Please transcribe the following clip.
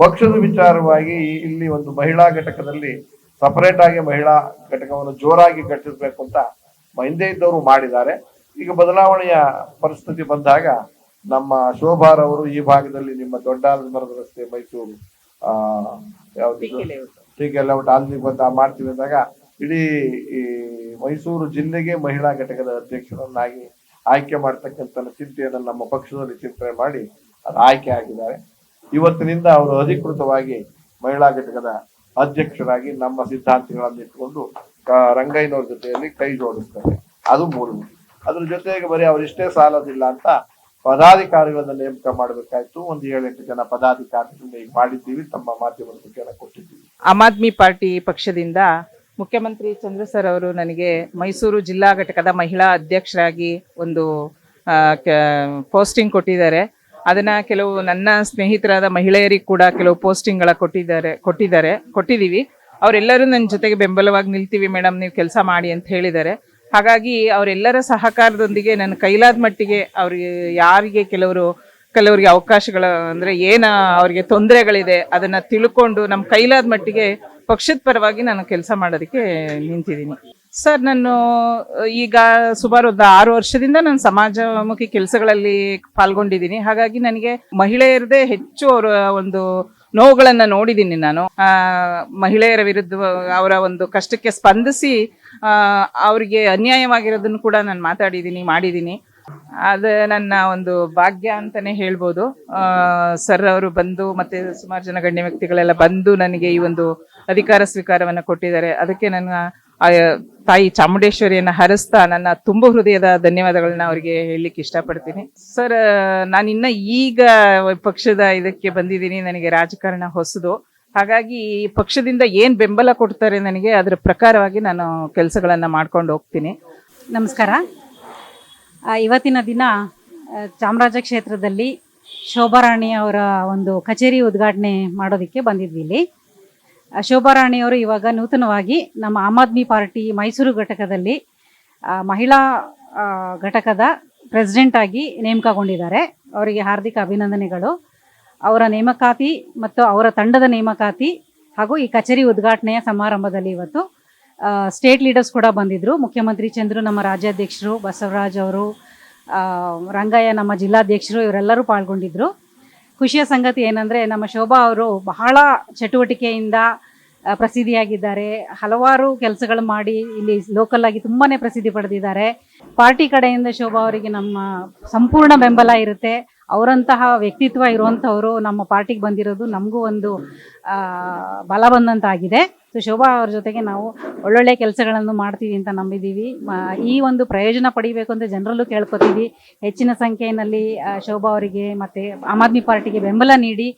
ಪಕ್ಷದ ವಿಚಾರವಾಗಿ ಇಲ್ಲಿ ಒಂದು ಮಹಿಳಾ ಘಟಕದಲ್ಲಿ ಸಪರೇಟ್ ಆಗಿ ಮಹಿಳಾ ಘಟಕವನ್ನು ಜೋರಾಗಿ ಕಟ್ಟಿರ್ಬೇಕು ಅಂತ ಹಿಂದೆ ಇದ್ದವರು ಮಾಡಿದ್ದಾರೆ. ಈಗ ಬದಲಾವಣೆಯ ಪರಿಸ್ಥಿತಿ ಬಂದಾಗ ನಮ್ಮ ಶೋಭಾರವರು ಈ ಭಾಗದಲ್ಲಿ ನಿಮ್ಮ ದೊಡ್ಡ ಮರದ ರಸ್ತೆ ಮೈಸೂರು ಆ ಯಾವ್ದು? ಲೇಔಟ್ ಅಲ್ಲಿ ಬಂದ ಮಾಡ್ತೀವಿ ಅಂದಾಗ ಇಡೀ ಈ ಮೈಸೂರು ಜಿಲ್ಲೆಗೆ ಮಹಿಳಾ ಘಟಕದ ಅಧ್ಯಕ್ಷರನ್ನಾಗಿ ಆಯ್ಕೆ ಮಾಡ್ತಕ್ಕಂಥ ಚಿಂತೆಯನ್ನು ನಮ್ಮ ಪಕ್ಷದಲ್ಲಿ ಚಿಂತನೆ ಮಾಡಿ ಅದು ಆಯ್ಕೆ ಆಗಿದ್ದಾರೆ. ಇವತ್ತಿನಿಂದ ಅವರು ಅಧಿಕೃತವಾಗಿ ಮಹಿಳಾ ಘಟಕದ ಅಧ್ಯಕ್ಷರಾಗಿ ನಮ್ಮ ಸಿದ್ಧಾಂತಗಳನ್ನು ಇಟ್ಕೊಂಡು ರಂಗಯ್ಯನವ್ರ ಜೊತೆಯಲ್ಲಿ ಕೈ ಜೋಡಿಸ್ತಾರೆ. ಅದು ಮೂರು. ಅದ್ರ ಜೊತೆಗೆ ಬರೀ ಅವರಿಷ್ಟೇ ಸಾಲೋದಿಲ್ಲ ಅಂತ ಪದಾಧಿಕಾರಿಗಳನ್ನ ನೇಮಕ ಮಾಡಬೇಕಾಯ್ತು. ಒಂದು ಏಳೆಂಟು ಜನ ಪದಾಧಿಕಾರಿಗಳನ್ನ ಈಗ ಮಾಡಿದ್ದೀವಿ. ತಮ್ಮ ಮಾಧ್ಯಮದ ಬಗ್ಗೆ ಕೊಟ್ಟಿದ್ದೀವಿ. ಆಮ್ ಆದ್ಮಿ ಪಾರ್ಟಿ ಪಕ್ಷದಿಂದ ಮುಖ್ಯಮಂತ್ರಿ ಚಂದ್ರ ಸರ್ ಅವರು ನನಗೆ ಮೈಸೂರು ಜಿಲ್ಲಾ ಘಟಕದ ಮಹಿಳಾ ಅಧ್ಯಕ್ಷರಾಗಿ ಒಂದು ಪೋಸ್ಟಿಂಗ್ ಕೊಟ್ಟಿದ್ದಾರೆ. ಅದನ್ನ ಕೆಲವು ನನ್ನ ಸ್ನೇಹಿತರಾದ ಮಹಿಳೆಯರಿಗೆ ಕೂಡ ಕೆಲವು ಪೋಸ್ಟಿಂಗ್ಗಳ ಕೊಟ್ಟಿದ್ದಾರೆ ಕೊಟ್ಟಿದ್ದಾರೆ, ಕೊಟ್ಟಿದ್ದೀವಿ. ಅವರೆಲ್ಲರೂ ನನ್ನ ಜೊತೆಗೆ ಬೆಂಬಲವಾಗಿ ನಿಲ್ತೀವಿ ಮೇಡಮ್, ನೀವು ಕೆಲಸ ಮಾಡಿ ಅಂತ ಹೇಳಿದ್ದಾರೆ. ಹಾಗಾಗಿ ಅವರೆಲ್ಲರ ಸಹಕಾರದೊಂದಿಗೆ ನನ್ನ ಕೈಲಾದ ಮಟ್ಟಿಗೆ ಅವರಿಗೆ ಯಾರಿಗೆ ಕೆಲವರು, ಕೆಲವರಿಗೆ ಅವಕಾಶಗಳ ಅಂದ್ರೆ ಏನ ಅವರಿಗೆ ತೊಂದರೆಗಳಿದೆ ಅದನ್ನ ತಿಳ್ಕೊಂಡು ನಮ್ಮ ಕೈಲಾದ ಮಟ್ಟಿಗೆ ಪಕ್ಷದ ಪರವಾಗಿ ನಾನು ಕೆಲಸ ಮಾಡೋದಕ್ಕೆ ನಿಂತಿದ್ದೀನಿ. ಸರ್, ನಾನು ಈಗ ಸುಮಾರು ಒಂದು ಆರು ವರ್ಷದಿಂದ ನಾನು ಸಮಾಜಮುಖಿ ಕೆಲಸಗಳಲ್ಲಿ ಪಾಲ್ಗೊಂಡಿದ್ದೀನಿ. ಹಾಗಾಗಿ ನನಗೆ ಮಹಿಳೆಯರದೇ ಹೆಚ್ಚು ಅವರ ಒಂದು ನೋವುಗಳನ್ನ ನೋಡಿದ್ದೀನಿ ನಾನು. ಮಹಿಳೆಯರ ವಿರುದ್ಧ ಅವರ ಒಂದು ಕಷ್ಟಕ್ಕೆ ಸ್ಪಂದಿಸಿ ಅವರಿಗೆ ಅನ್ಯಾಯವಾಗಿರೋದನ್ನು ಕೂಡ ನಾನು ಮಾತಾಡಿದ್ದೀನಿ, ಮಾಡಿದ್ದೀನಿ. ಅದು ನನ್ನ ಒಂದು ಭಾಗ್ಯ ಅಂತಾನೆ ಹೇಳ್ಬೋದು. ಸರ್ ಅವರು ಬಂದು ಮತ್ತೆ ಸುಮಾರು ಜನ ಗಣ್ಯ ವ್ಯಕ್ತಿಗಳೆಲ್ಲ ಬಂದು ನನಗೆ ಈ ಒಂದು ಅಧಿಕಾರ ಸ್ವೀಕಾರವನ್ನ ಕೊಟ್ಟಿದ್ದಾರೆ. ಅದಕ್ಕೆ ನನ್ನ ತಾಯಿ ಚಾಮುಂಡೇಶ್ವರಿಯನ್ನು ಹರಿಸ್ತಾ ನನ್ನ ತುಂಬ ಹೃದಯದ ಧನ್ಯವಾದಗಳನ್ನ ಅವರಿಗೆ ಹೇಳಲಿಕ್ಕೆ ಇಷ್ಟಪಡ್ತೀನಿ. ಸರ್ ನಾನು ಇನ್ನ ಈಗ ಪಕ್ಷದ ಇದಕ್ಕೆ ಬಂದಿದ್ದೀನಿ. ನನಗೆ ರಾಜಕಾರಣ ಹೊಸದು. ಹಾಗಾಗಿ ಪಕ್ಷದಿಂದ ಏನು ಬೆಂಬಲ ಕೊಡ್ತಾರೆ ನನಗೆ ಅದರ ಪ್ರಕಾರವಾಗಿ ನಾನು ಕೆಲಸಗಳನ್ನು ಮಾಡ್ಕೊಂಡು ಹೋಗ್ತೀನಿ. ನಮಸ್ಕಾರ. ಇವತ್ತಿನ ದಿನ ಚಾಮರಾಜ ಕ್ಷೇತ್ರದಲ್ಲಿ ಶೋಭಾರಾಣಿ ಅವರ ಒಂದು ಕಚೇರಿ ಉದ್ಘಾಟನೆ ಮಾಡೋದಕ್ಕೆ ಬಂದಿದ್ವಿ ಇಲ್ಲಿ. ಆ, ಶೋಭಾರಾಣಿ ಅವರು ಇವಾಗ ನೂತನವಾಗಿ ನಮ್ಮ ಆಮ್ ಆದ್ಮಿ ಪಾರ್ಟಿ ಮೈಸೂರು ಘಟಕದಲ್ಲಿ ಮಹಿಳಾ ಘಟಕದ ಪ್ರೆಸಿಡೆಂಟ್ ಆಗಿ ನೇಮಕಗೊಂಡಿದ್ದಾರೆ. ಅವರಿಗೆ ಹಾರ್ದಿಕ ಅಭಿನಂದನೆಗಳು. ಅವರ ನೇಮಕಾತಿ ಮತ್ತು ಅವರ ತಂಡದ ನೇಮಕಾತಿ ಹಾಗೂ ಈ ಕಚೇರಿ ಉದ್ಘಾಟನೆಯ ಸಮಾರಂಭದಲ್ಲಿ ಇವತ್ತು ಸ್ಟೇಟ್ ಲೀಡರ್ಸ್ ಕೂಡ ಬಂದಿದ್ದರು ಮುಖ್ಯಮಂತ್ರಿ ಚಂದ್ರು ನಮ್ಮ ರಾಜ್ಯಾಧ್ಯಕ್ಷರು ಬಸವರಾಜ್ ಅವರು ರಂಗಯ್ಯ ನಮ್ಮ ಜಿಲ್ಲಾಧ್ಯಕ್ಷರು ಇವರೆಲ್ಲರೂ ಪಾಲ್ಗೊಂಡಿದ್ದರು ಖುಷಿಯ ಸಂಗತಿ ಏನಂದರೆ ನಮ್ಮ ಶೋಭಾ ಅವರು ಬಹಳ ಚಟುವಟಿಕೆಯಿಂದ ಪ್ರಸಿದ್ಧಿಯಾಗಿದ್ದಾರೆ. ಹಲವಾರು ಕೆಲಸಗಳು ಮಾಡಿ ಇಲ್ಲಿ ಲೋಕಲ್ ಆಗಿ ತುಂಬಾ ಪ್ರಸಿದ್ಧಿ ಪಡೆದಿದ್ದಾರೆ. ಪಾರ್ಟಿ ಕಡೆಯಿಂದ ಶೋಭಾ ಅವರಿಗೆ ನಮ್ಮ ಸಂಪೂರ್ಣ ಬೆಂಬಲ ಇರುತ್ತೆ. ಅವರಂತಹ ವ್ಯಕ್ತಿತ್ವ ಇರುವಂಥವರು ನಮ್ಮ ಪಾರ್ಟಿಗೆ ಬಂದಿರೋದು ನಮಗೂ ಒಂದು ಬಲ ಬಂದಂತಾಗಿದೆ ಸೊ ಶೋಭಾ ಅವ್ರ ಜೊತೆಗೆ ನಾವು ಒಳ್ಳೊಳ್ಳೆ ಕೆಲಸಗಳನ್ನು ಮಾಡ್ತೀವಿ ಅಂತ ನಂಬಿದ್ದೀವಿ ಈ ಒಂದು ಪ್ರಯೋಜನ ಪಡಿಬೇಕು ಅಂತ ಜನರಲ್ಲೂ ಕೇಳ್ಕೊತೀವಿ. ಹೆಚ್ಚಿನ ಸಂಖ್ಯೆಯಲ್ಲಿ ಶೋಭಾ ಅವರಿಗೆ ಮತ್ತು ಆಮ್ ಆದ್ಮಿ ಪಾರ್ಟಿಗೆ ಬೆಂಬಲ ನೀಡಿ.